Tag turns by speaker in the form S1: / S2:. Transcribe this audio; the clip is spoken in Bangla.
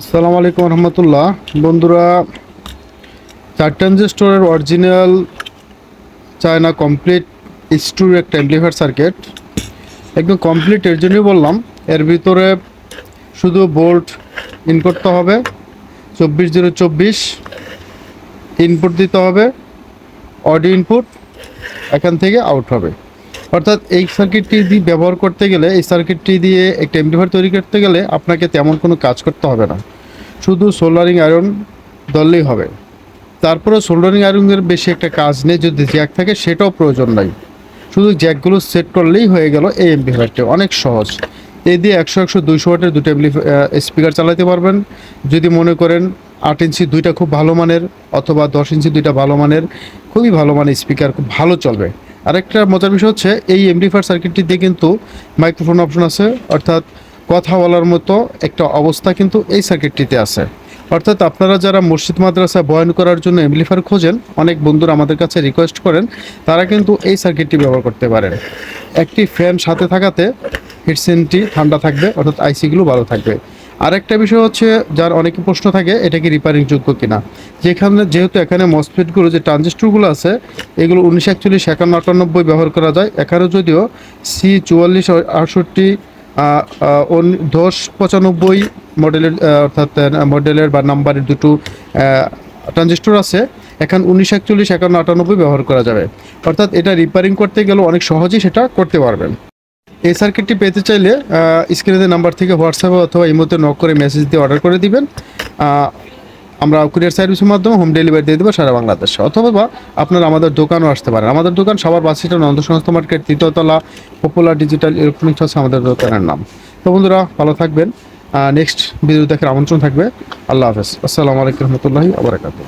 S1: আসসালামু আলাইকুম রহমতুল্লাহ। বন্ধুরা চার স্টোরের অরিজিনাল চায়না কমপ্লিট স্টুর একটা অ্যাম্পলিফায়ার সার্কিট একদম কমপ্লিট এর জন্যই বললাম, এর ভিতরে শুধু বোল্ট ইন করতে হবে, চব্বিশ জিরো চব্বিশ ইনপুট দিতে হবে অডিও ইনপুট এখান থেকে আউট হবে। অর্থাৎ এই সার্কিটটি দিয়ে ব্যবহার করতে গেলে, এই সার্কিটটি দিয়ে একটা এমপ্লিফায়ার তৈরি করতে গেলে আপনাকে তেমন কোনো কাজ করতে হবে না। শুধু সোল্ডারিং আয়রন ধরলেই হবে। তারপরে সোল্ডারিং আয়রনের বেশি একটা কাজ নেই, যদি জ্যাক থাকে সেটাও প্রয়োজন নাই। শুধু জ্যাকগুলো সেট করলেই হয়ে গেল এই এমপ্লিফায়ারটি অনেক সহজ। এই দিয়ে একশো একশো দুইশো ওয়াটের দুটো স্পিকার চালাতে পারবেন। যদি মনে করেন আট ইঞ্চি দুইটা খুব ভালো মানের অথবা দশ ইঞ্চি দুইটা ভালো মানের, খুবই ভালো মানের স্পিকার খুব ভালো চলবে। আরেকটা মজার বিষয় হচ্ছে, এই এমডিফায়ার সার্কিটটি দিয়ে কিন্তু মাইক্রোফোন অপশন আছে, অর্থাৎ কথা বলার মতো একটা অবস্থা কিন্তু এই সার্কিটটিতে আছে। অর্থাৎ আপনারা যারা মসজিদ, মাদ্রাসা বয়ন করার জন্য এমপ্লিফায়ার খোঁজেন, অনেক বন্ধুরা আমাদের কাছে রিকোয়েস্ট করেন, তারা কিন্তু এই সার্কিটটি ব্যবহার করতে পারেন। একটি ফ্যান সাথে থাকাতে হিটসেনটি ঠান্ডা থাকবে, অর্থাৎ আইসিগুলো ভালো থাকবে। আরেকটা বিষয় হচ্ছে, যার অনেক প্রশ্ন থাকে, এটা কি রিপেয়ারিং যোগ্য কিনা? যেখানে, যেহেতু এখানে মসফেটগুলো যে ট্রানজিস্টরগুলো আছে, এগুলো উনিশশো একচল্লিশ, একান্ন, আটানব্বই ব্যবহার করা যায়। এখানে যদিও সি চুয়াল্লিশ, আটষট্টি দশ, পঁচানব্বই মডেলের অর্থাৎ মডেলের বা নাম্বারের দুটো ট্রানজিস্টর আছে, এখন উনিশশো একচল্লিশ, একান্ন, আটানব্বই ব্যবহার করা যাবে। অর্থাৎ এটা রিপেয়ারিং করতে গেলেও অনেক সহজেই সেটা করতে পারবেন। এই সার্কিটটি পেতে চাইলে স্ক্রিনের নাম্বার থেকে হোয়াটসঅ্যাপে অথবা ইমোতে নক করে মেসেজ দিয়ে অর্ডার করে দিবেন। আমরা কুরিয়ার সার্ভিসের মাধ্যমে হোম ডেলিভারি দিয়ে দেবো সারা বাংলাদেশে। অথবা আপনারা আমাদের দোকানও আসতে পারেন। আমাদের দোকান সবার বাসিটা নন্দ সংস্থা মার্কেট তৃতীয়তলা পপুলার ডিজিটাল ইলেকট্রনিক্স হচ্ছে আমাদের দোকানের নাম। তো বন্ধুরা, ভালো থাকবেন। নেক্সট ভিডিও দেখার আমন্ত্রণ থাকবে। আল্লাহ হাফেজ। আসসালামু আলাইকুম রহমতুল্লাহি আবরাকাতুহ